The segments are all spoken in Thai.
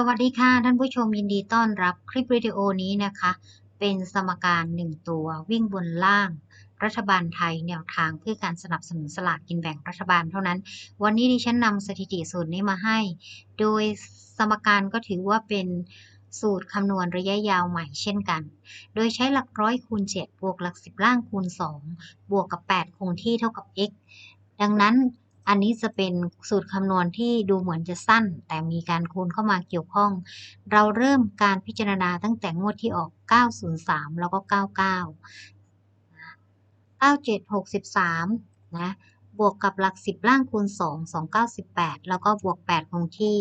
สวัสดีค่ะ ท่านผู้ชมยินดีต้อนรับคลิปวิดีโอนี้นะคะ เป็นสมการ1ตัววิ่งบนล่าง รัฐบาลไทยแนวทางเพื่อการสนับสนุนสลากกินแบ่งรัฐบาลเท่านั้น วันนี้ดิฉันนำสถิติสูตรนี้มาให้ โดยสมการก็ถือว่าเป็นสูตรคำนวณระยะยาวใหม่เช่นกัน โดยใช้หลักร้อยคูณ 7 บวกหลัก10ล่างคูณ 2 บวกกับ 8 คงที่เท่ากับ x ดังนั้น อันนี้จะเป็นสูตรคำนวณที่ดูเหมือนจะสั้น แต่มีการคูณเข้ามาเกี่ยวข้อง เราเริ่มการพิจารณาตั้งแต่งวดที่ออก 903 แล้วก็ 99 97 63 นะบวกกับหลัก 10 ล่างคูณ 2 298แล้วก็บวก 8 คงที่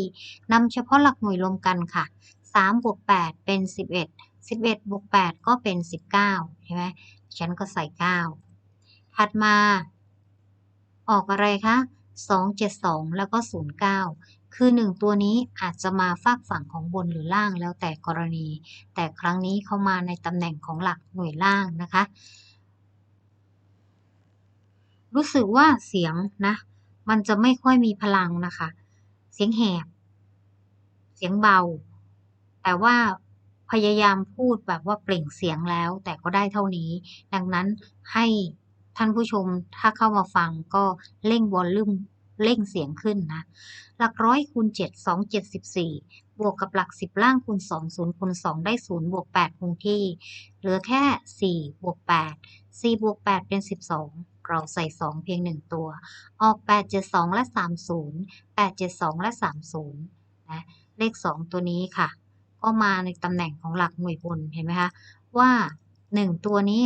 นำเฉพาะหลักหน่วยรวมกันค่ะ 3 บวก 8 เป็น 11 11 บวก 8 ก็เป็น 19 ใช่ไหมฉันก็ใส่ 9 ถัดมา ออกอะไรคะ 272 แล้วก็ 09 คือ 1 ตัวนี้อาจจะมาฝากฝั่งของบนหรือล่างแล้วแต่กรณี แต่ครั้งนี้เข้ามาในตำแหน่งของหลักหน่วยล่างนะคะ รู้สึกว่าเสียงนะ มันจะไม่ค่อยมีพลังนะคะ เสียงแหบ เสียงเบา แต่ว่าพยายามพูดแบบว่าเปล่งเสียงแล้ว แต่ก็ได้เท่านี้ ดังนั้นให้ท่านผู้ชมถ้าเข้ามาฟังก็เร่งวอลลุ่ม เร่งเสียงขึ้นนะ หลักร้อยคูณ 7 2 74บวกกับหลัก 10 ล่างคูณ 2 0คูณ2 ได้ 0 บวก 8 คงที่ เหลือแค่ 4 บวก 8 4 บวก 8 เป็น 12 เราใส่ 2 เพียง 1 ตัว ออก 8 72 และ 30 8 72 และ 30 นะ เลข 2 ตัวนี้ค่ะ ก็มาในตำแหน่งของหลักหน่วยบน เห็นไหมคะ ว่า 1 ตัวนี้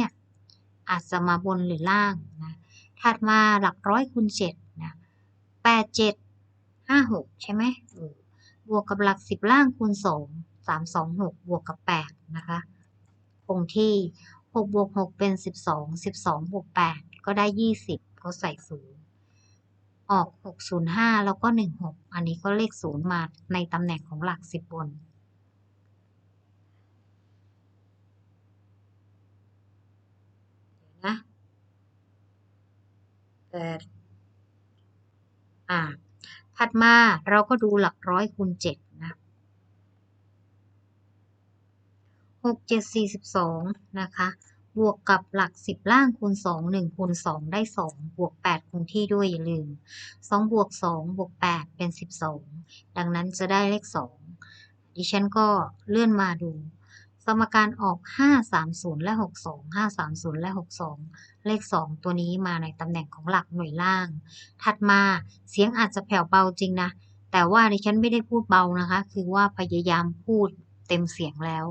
อาจจะมาบนหรือล่างนะ ถัดมาหลักร้อยคูณ7 นะ8 7 5 6ใช่ไหมบวกกับหลัก10ล่างคูณ2 3 2 6บวกกับ8นะคะคงที่6บวก6เป็น12 12บวก8ก็ได้20ก็ใส่0ออก605แล้วก็16อันนี้ก็เลข0มาในตำแหน่งของหลัก10บนนะแปด อ่า ถัดมาเราก็ดูหลักร้อยคูณเจ็ดนะหกเจ็ดสี่สิบสองนะคะ บวกกับหลักสิบล่างคูณสองหนึ่งคูณสองได้สองบวกแปดคงที่ด้วยอย่าลืมสองบวกสองบวกแปดเป็นสิบสองดังนั้นจะได้เลขสองดิฉันก็เลื่อนมาดู สมการออก 530 และ 62 530 และ 62 เลข 2 ตัวนี้มาในตำแหน่งของหลักหน่วยล่าง ถัดมาเสียงอาจจะแผ่วเบาจริงนะ แต่ว่าดิฉันไม่ได้พูดเบานะคะ คือว่าพยายามพูดเต็มเสียงแล้ว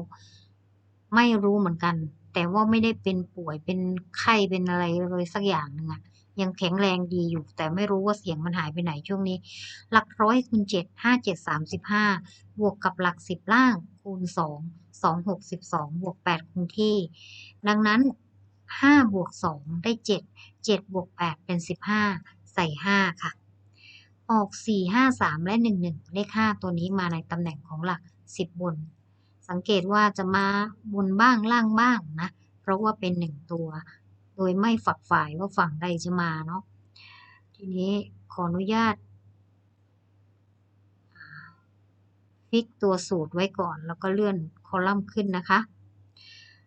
ไม่รู้เหมือนกัน แต่ว่าไม่ได้เป็นป่วยเป็นไข้เป็นอะไรเลยสักอย่างหนึ่งอะยังแข็งแรงดีอยู่ แต่ไม่รู้ว่าเสียงมันหายไปไหนช่วงนี้ หลักร้อยคูณ7 5 7 35บห้าบวกกับหลัก10ล่างคูณ2 2 6 12 บวก 8 คงที่ ดังนั้น 5 บวก 2 ได้ 7 7 บวก 8 เป็น 15 ใส่ 5 ค่ะ ออก 4 5 3 และ 1 1 เลข 5 ตัวนี้มาในตำแหน่งของหลัก 10 บน สังเกตว่าจะมาบนบ้างล่างบ้างนะ เพราะว่าเป็น 1 ตัว โดยไม่ฝักฝ่ายว่าฝั่งใดจะมาเนาะ ทีนี้ขออนุญาต ฟิกตัวสูตรไว้ก่อน แล้วก็เลื่อนคอลัมน์ขึ้นนะคะ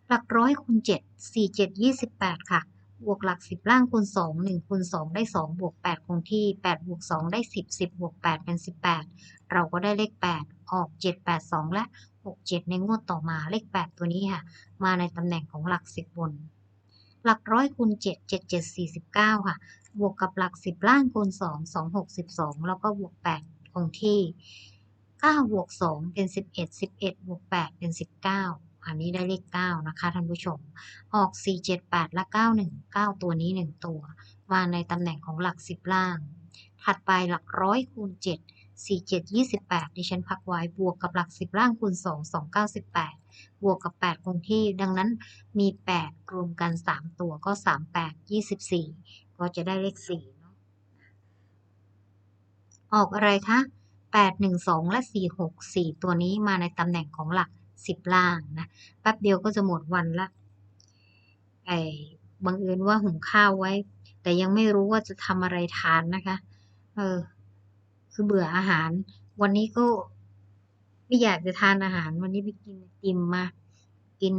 หลักร้อยคูณ7 4 7 28ค่ะ บวกหลัก10ล่างคูณ2 1คูณ2ได้2บวก8คงที่8บวก2ได้10 10บวก8เป็น18เราก็ได้เลข8ออก7 8 2และ6 7ในงวดต่อมาเลข8ตัวนี้ค่ะ มาในตำแหน่งของหลัก10บนหลักร้อยคูณ7 7 7 49ค่ะ บวกกับหลัก10ล่างคูณ2 2 6 12แล้วก็บวก8คงที่ 9บวก2เป็น 11 11บวก8เป็น 19 อันนี้ได้เลข 9 นะคะท่านผู้ชม ออก 4 7 8 และ 91 9 ตัวนี้ 1 ตัว มาในตำแหน่งของหลัก 10 ล่าง ถัดไปหลักร้อยคูณ 7 4 7 28 ดิฉันพักไว้ บวกกับหลัก 10 ล่างคูณ 2 2 98บวกกับ 8 คงที่ ดังนั้นมี 8 รวมกัน 3 ตัวก็ 38 24 ก็จะได้เลข4เนาะออกอะไรคะ 8 1 2 และ 4 6 4 ตัวนี้มาในตำแหน่งของหลัก 10 ล่างนะแป๊บเดียวก็จะหมดวันละไอ้บังเอิญว่าหุงข้าวไว้ แต่ยังไม่รู้ว่าจะทำอะไรทานนะคะ เออ คือเบื่ออาหาร วันนี้ก็ไม่อยากจะทานอาหาร วันนี้ไปกินติมมา กิน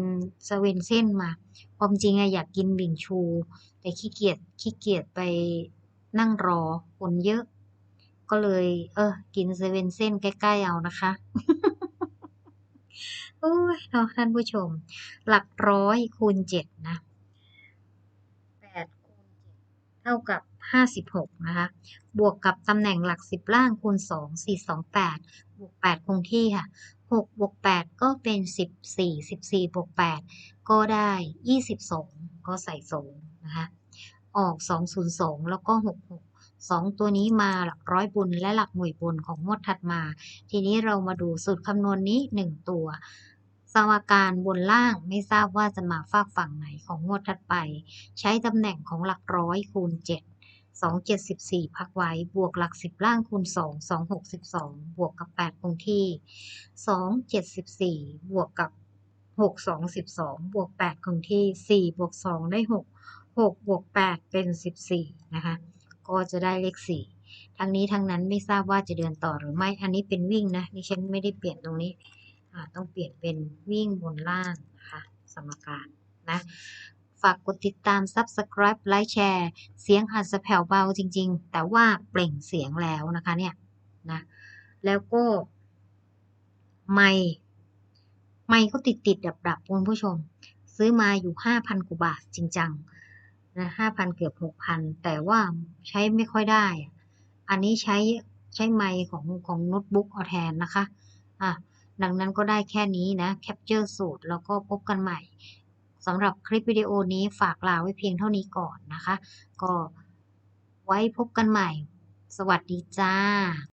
สเวนเซ่นมาความจริงอะอยากกินบิ่งชู แต่ขี้เกียจขี้เกียจไปนั่งรอคนเยอะ ก็เลย เออ กินเซเว่นเซ่นใกล้ ๆ เอานะคะโอ้ยเนาะท่านผู้ชม หลักร้อยคูณเจ็ดนะแปดคูณเจ็ดเท่ากับห้าสิบหกนะคะ บวกกับตำแหน่งหลักสิบล่างคูณสองสี่สองแปดบวกแปดคงที่ค่ะหกบวกแปดก็เป็นสิบสี่สิบสี่บวกแปดก็ได้ยี่สิบสองก็ใส่สองนะคะ ออกสองศูนย์สองแล้วก็หกสองตัวนี้มาหลักร้อยบนและหลักหน่วยบนของงวดถัดมา ทีนี้เรามาดูสูตรคำนวณนี้หนึ่งตัวสมการบนล่างไม่ทราบว่าจะมาฝากฝั่งไหนของงวดถัดไป ใช้ตำแหน่งของหลักร้อยคูณเจ็ดสองเจ็ดสิบสี่พักไว้บวกหลักสิบล่างคูณสองสองหกสิบสองบวกกับแปดคงที่สองเจ็ดสิบสี่บวกกับหกสองสิบสองบวกแปดคงที่สี่บวกสองได้ห กหกบวกแปดเป็นสิบสี่นะคะ ก็จะได้เลขสี่ทั้งนี้ทั้งนั้นไม่ทราบว่าจะเดินต่อหรือไม่ อันนี้เป็นวิ่งนะดิฉันไม่ได้เปลี่ยนตรงนี้ ต้องเปลี่ยนเป็นวิ่งบนล่างนะคะสมการนะ ฝากกดติดตาม Subscribe ไลค์แชร์เสียงอาจจะแผ่วเบาจริง ๆ แต่ว่าเปล่งเสียงแล้วนะคะเนี่ยนะแล้วก็ไม่ไม่ก็ติดติดดับดับคุณผู้ชม ซื้อมาอยู่ห้าพันกว่าบาทจริงจัง นะห้าพันเกือบหกพันแต่ว่าใช้ไม่ค่อยได้ อันนี้ใช้ใช้ไมค์ของของโน้ตบุ๊กเอาแทนนะคะอะดังนั้นก็ได้แค่นี้นะแคปเจอร์สูตรแล้วก็พบกันใหม่สำหรับคลิปวิดีโอนี้ฝากลาไว้เพียงเท่านี้ก่อนนะคะ ก็ไว้พบกันใหม่ สวัสดีจ้า